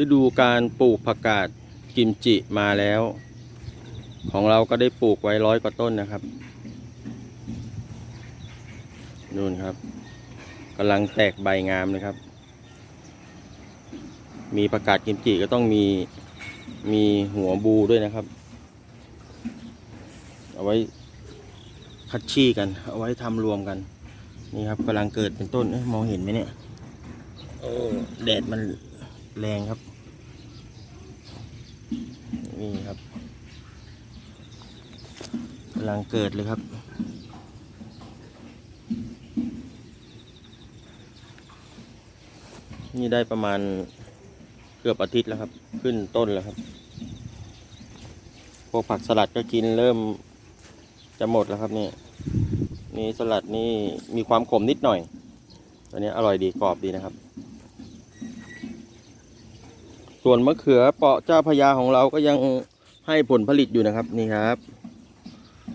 ฤดูการปลูกผักกาดกิมจิมาแล้ว ของเราก็ได้ปลูกไว้ร้อยกว่าต้นนะครับนู่นครับกำลังแตกใบงามเลยครับ มีผักกาดกิมจิก็ต้องมีมีหัวบูด้วยนะครับ เอาไว้คัดชี่กัน เอาไว้ทำรวมกัน นี่ครับกำลังเกิดเป็นต้นเอ๊ะมองเห็นไหมเนี่ย โอ้แดดมัน แรงครับ นี่ครับกำลังเกิดเลยครับ นี่ได้ประมาณเกือบอาทิตย์แล้วครับ ขึ้นต้นแล้วครับ พวกผักสลัดก็กินเริ่มจะหมดแล้วครับนี่นี่สลัดนี่มีความขมนิดหน่อยตัวนี้อร่อยดีกรอบดีนะครับ ส่วนมะเขือเปาะเจ้าพญาของเราก็ยังให้ผลผลิตอยู่นะครับนี่ครับ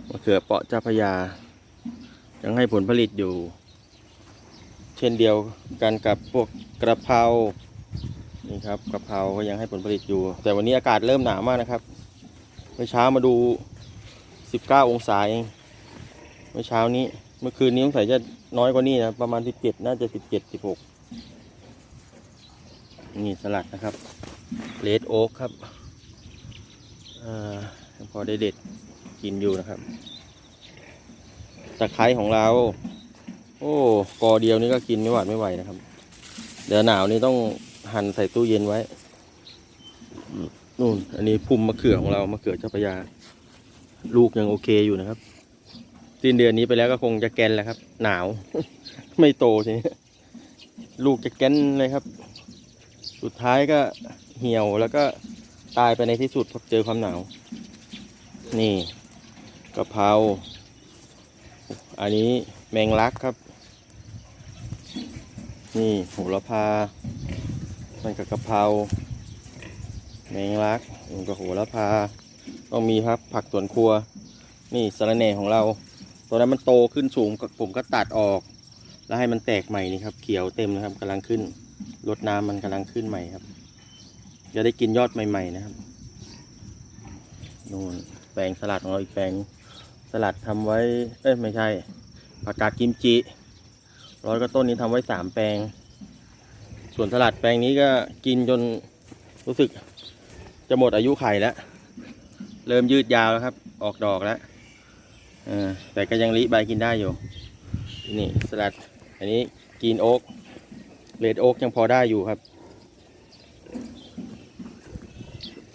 มะเขือเปาะเจ้าพญา ยังให้ผลผลิตอยู่ เช่นเดียวกันกับพวกกระเพรานี่ครับกระเพราก็ยังให้ผลผลิตอยู่ แต่วันนี้อากาศเริ่มหนาวมากนะครับเมื่อเช้ามาดู 19 องศาเองเมื่อเช้านี้เมื่อคืนนี้สงสัยจะน้อยกว่านี้นะประมาณ 17 น่าจะ 17 16นี่สลัดนะครับ เลดโอ๊กครับอ่าพอได้เด็ดกินอยู่นะครับตะไคร้ของเรา โอ้กอเดียวนี่ก็กินไม่หวาดไม่ไหวนะครับ เดี๋ยวหนาวนี่ต้องหั่นใส่ตู้เย็นไว้นู่น อันนี้พุ่มมะเขือของเรามะเขือเจ้าพยา ลูกยังโอเคอยู่นะครับสิ้นเดือนนี้ไปแล้วก็คงจะแกนแล้วครับ หนาว ไม่โตทีนี้ลูกจะแกนเลยครับ สุดท้ายก็เหี่ยวแล้วก็ตายไปในที่สุดพอเจอความหนาว นี่กะเพราอันนี้แมงลักครับ นี่โหระพามันกับกะเพราแมงลักมันกับโหระพา ต้องมีครับผักสวนครัว นี่สะระแหน่ของเราตัวนั้นมันโตขึ้นสูงก็ผมก็ตัดออก แล้วให้มันแตกใหม่นี่ครับ เขียวเต็มนะครับกำลังขึ้น รดน้ำมันกำลังขึ้นใหม่ครับ จะได้กินยอดใหม่ ๆ นะครับนู่นแปลงสลัดของเราอีกแปลงสลัดทำไว้ เอ้ยไม่ใช่ผักกาดกิมจิร้อยก็ต้นนี้ทำไว้สามแปลง ส่วนสลัดแปลงนี้ก็กินจนรู้สึกจะหมดอายุไข่แล้ว เริ่มยืดยาวแล้วครับ ออกดอกแล้วแต่ก็ยังริใบกินได้อยู่ นี่สลัด อันนี้กินโอ๊ก เลดโอ๊กยังพอได้อยู่ครับ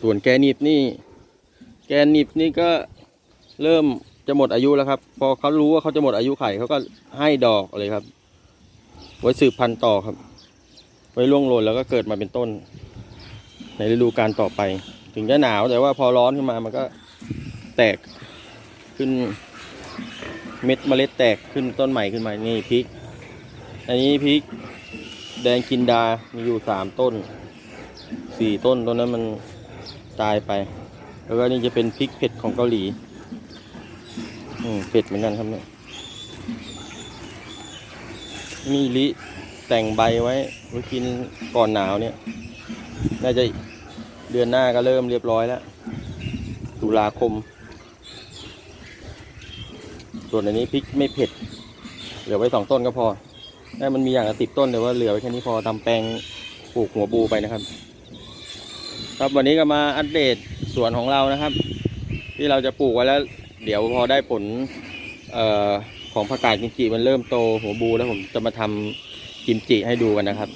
ส่วนแกนิบนี่ แกนิบนี่ก็เริ่มจะหมดอายุแล้วครับ พอเขารู้ว่าเขาจะหมดอายุไข่เขาก็ให้ดอกเลยครับ ไว้สืบพันธุ์ต่อครับ ไว้ล่วงโรยแล้วก็เกิดมาเป็นต้น ในฤดูกาลต่อไป ถึงจะหนาวแต่ว่าพอร้อนขึ้นมามันก็แตกขึ้นเม็ดเมล็ดแตกขึ้นต้นใหม่ขึ้นมา นี่พริก อันนี้พริก แดงกินดา มีอยู่สามต้น สี่ต้นต้นนั้นมันตายไป แล้วก็นี่จะเป็นพริกเผ็ดของเกาหลี อืมเผ็ดเหมือนกันครับเนี่ย มีลิแต่งใบไว้ไว้กินก่อนหนาวเนี่ย น่าจะเดือนหน้าก็เริ่มเรียบร้อยแล้ว ตุลาคม ส่วนอันนี้พริกไม่เผ็ด เหลือไว้สองต้นก็พอ ได้มันมีอย่างละสิบต้นแต่ว่าเหลือไว้แค่นี้พอทำแปลงปลูกหัวบูไปนะครับ ครับวันนี้ก็มาอัปเดตสวนของเรานะครับ ที่เราจะปลูกไว้แล้ว เดี๋ยวพอได้ผลเอ่อของผักกาดกิมจิมันเริ่มโตหัวบูแล้วผมจะมาทำกิมจิให้ดูกันนะครับ